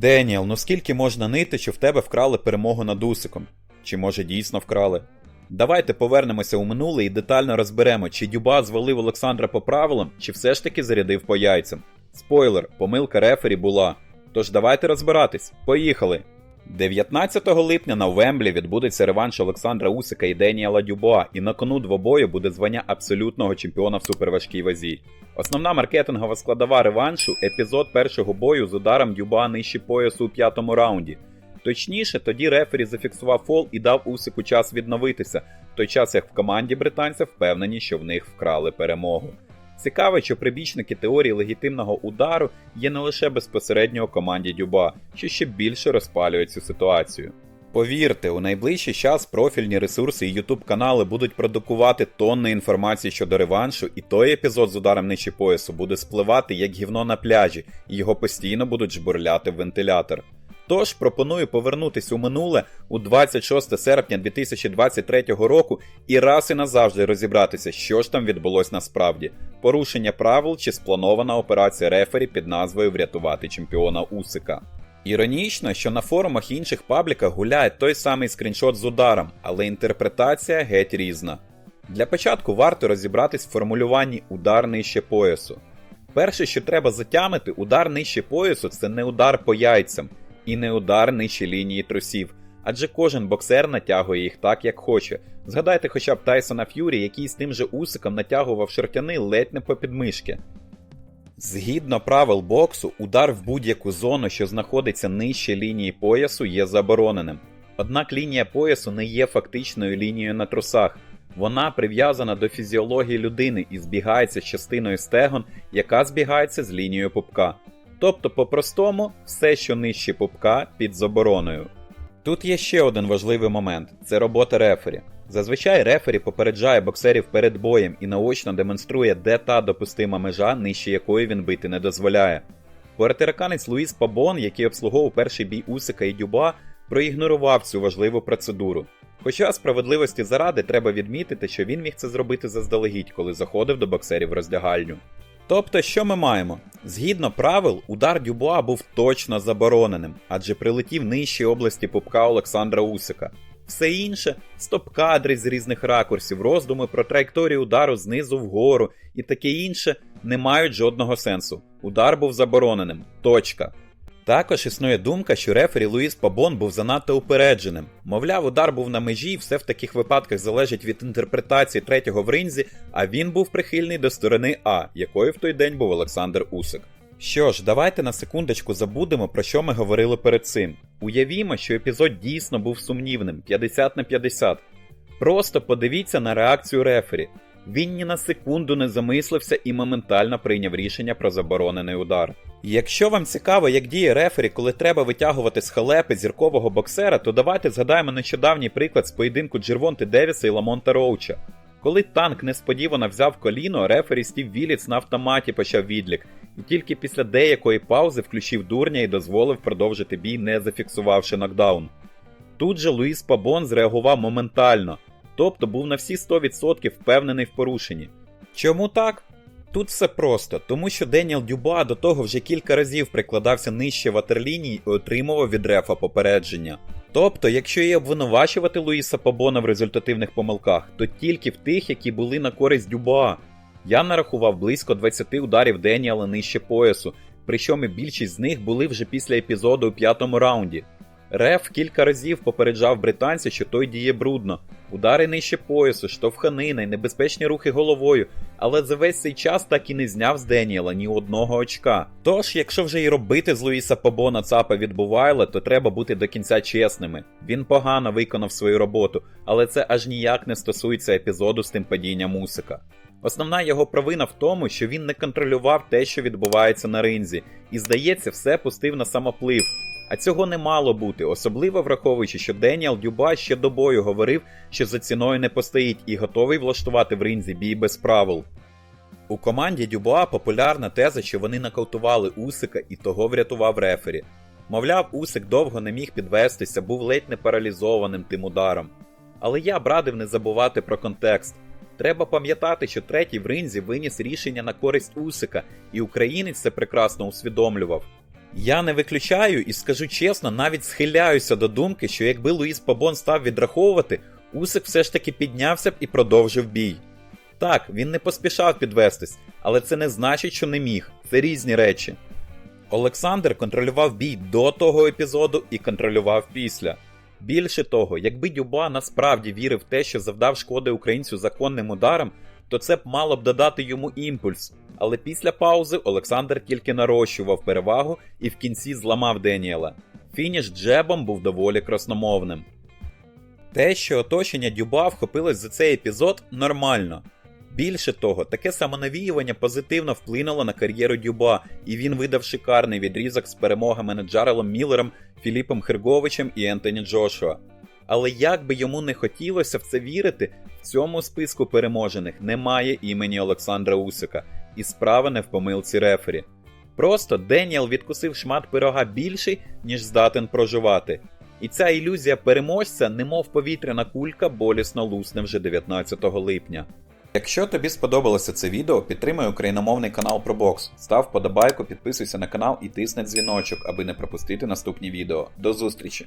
Деніел, ну скільки можна нити, що в тебе вкрали перемогу над Усиком? Чи може дійсно вкрали? Давайте повернемося у минуле і детально розберемо, чи Дюба звалив Олександра по правилам, чи все ж таки зарядив по яйцям. Спойлер, помилка рефері була. Тож давайте розбиратись. Поїхали! 19 липня на Вемблі відбудеться реванш Олександра Усика і Деніела Дюбоа, і на кону двобою буде звання абсолютного чемпіона в суперважкій вазі. Основна маркетингова складова реваншу епізод першого бою з ударом Дюбоа нижче поясу у п'ятому раунді. Точніше, тоді рефері зафіксував фол і дав Усику час відновитися, в той час як в команді британця впевнені, що в них вкрали перемогу. Цікаво, що прибічники теорії легітимного удару є не лише безпосередньо команді Дюба, що ще більше розпалює цю ситуацію. Повірте, у найближчий час профільні ресурси і YouTube канали будуть продукувати тонни інформації щодо реваншу, і той епізод з ударом нижче поясу буде спливати як гівно на пляжі, і його постійно будуть жбурляти в вентилятор. Тож пропоную повернутись у минуле у 26 серпня 2023 року і раз і назавжди розібратися, що ж там відбулось насправді: порушення правил чи спланована операція рефері під назвою Врятувати чемпіона Усика. Іронічно, що на форумах інших пабліках гуляє той самий скріншот з ударом, але інтерпретація геть різна. Для початку варто розібратись в формулюванні удар нижче поясу. Перше, що треба затямити, удар нижче поясу це не удар по яйцям і не удар нижче лінії трусів, адже кожен боксер натягує їх так, як хоче. Згадайте хоча б Тайсона Ф'юрі, який з тим же усиком натягував шортяни ледь не по підмишки. Згідно правил боксу, удар в будь-яку зону, що знаходиться нижче лінії поясу, є забороненим. Однак лінія поясу не є фактичною лінією на трусах. Вона прив'язана до фізіології людини і збігається з частиною стегон, яка збігається з лінією пупка. Тобто, по-простому, все, що нижче пупка, під забороною. Тут є ще один важливий момент це робота рефері. Зазвичай рефері попереджає боксерів перед боєм і наочно демонструє, де та допустима межа, нижче якої він бити не дозволяє. Пуерториканець Луїс Пабон, який обслуговував перший бій Усика і Дюба, проігнорував цю важливу процедуру. Хоча справедливості заради треба відмітити, що він міг це зробити заздалегідь, коли заходив до боксерів роздягальню. Тобто, що ми маємо? Згідно правил, удар Дюбуа був точно забороненим, адже прилетів нижчі області пупка Олександра Усика. Все інше стоп-кадри з різних ракурсів, роздуми про траєкторію удару знизу вгору і таке інше не мають жодного сенсу. Удар був забороненим. Точка. Також існує думка, що рефері Луїс Пабон був занадто упередженим. Мовляв, удар був на межі, і все в таких випадках залежить від інтерпретації третього в ринзі, а він був прихильний до сторони А, якою в той день був Олександр Усик. Що ж, давайте на секундочку забудемо, про що ми говорили перед цим. Уявімо, що епізод дійсно був сумнівним 50 на 50. Просто подивіться на реакцію рефері. Він ні на секунду не замислився і моментально прийняв рішення про заборонений удар. Якщо вам цікаво, як діє рефері, коли треба витягувати з халепи зіркового боксера, то давайте згадаємо нещодавній приклад з поєдинку Джервонти Девіса і Ламонта Роуча. Коли танк несподівано взяв коліно, рефері Стів Віліц на автоматі почав відлік, і тільки після деякої паузи включив дурня і дозволив продовжити бій, не зафіксувавши нокдаун. Тут же Луїс Пабон зреагував моментально, тобто був на всі 100% впевнений в порушенні. Чому так? Тут все просто, тому що Деніел Дюба до того вже кілька разів прикладався нижче ватерлінії і отримував від рефа попередження. Тобто, якщо і обвинувачувати Луїса Пабона в результативних помилках, то тільки в тих, які були на користь Дюба. Я нарахував близько 20 ударів Деніела нижче поясу, причому більшість з них були вже після епізоду у п'ятому раунді. Реф кілька разів попереджав британця, що той діє брудно, удари нижче поясу, штовханина й небезпечні рухи головою, але за весь цей час так і не зняв з Деніела ні одного очка. Тож, якщо вже й робити з Луїса Побона цапа від Бувайла, то треба бути до кінця чесними. Він погано виконав свою роботу, але це аж ніяк не стосується епізоду з тим падінням мусика. Основна його провина в тому, що він не контролював те, що відбувається на ринзі, і здається, все пустив на самоплив. А цього не мало бути, особливо враховуючи, що Деніел Дюба ще до бою говорив, що за ціною не постоїть і готовий влаштувати в ринзі бій без правил. У команді Дюбуа популярна теза, що вони нокаутували Усика і того врятував рефері. Мовляв, Усик довго не міг підвестися, був ледь не паралізованим тим ударом. Але я б радив не забувати про контекст. Треба пам'ятати, що третій в ринзі виніс рішення на користь Усика, і українець це прекрасно усвідомлював. Я не виключаю і скажу чесно, навіть схиляюся до думки, що якби Луїс Пабон став відраховувати, Усик все ж таки піднявся б і продовжив бій. Так, він не поспішав підвестись, але це не значить, що не міг. Це різні речі. Олександр контролював бій до того епізоду і контролював після. Більше того, якби Дюба насправді вірив в те, що завдав шкоди українцю законним ударом, то це б мало б додати йому імпульс. Але після паузи Олександр тільки нарощував перевагу і в кінці зламав Деніела. Фініш джебом був доволі красномовним. Те, що оточення Дюба вхопилось за цей епізод, нормально. Більше того, таке самонавіювання позитивно вплинуло на кар'єру Дюба, і він видав шикарний відрізок з перемогами над Джарелом Міллером, Філіпом Херговичем і Ентоні Джошуа. Але як би йому не хотілося в це вірити, в цьому списку переможених немає імені Олександра Усика, і справа не в помилці рефері. Просто Деніел відкусив шмат пирога більший, ніж здатен проживати. І ця ілюзія переможця, немов повітряна кулька, болісно лусне вже 19 липня. Якщо тобі сподобалося це відео, підтримай україномовний канал про бокс, став подобайку, підписуйся на канал і тисни дзвіночок, аби не пропустити наступні відео. До зустрічі!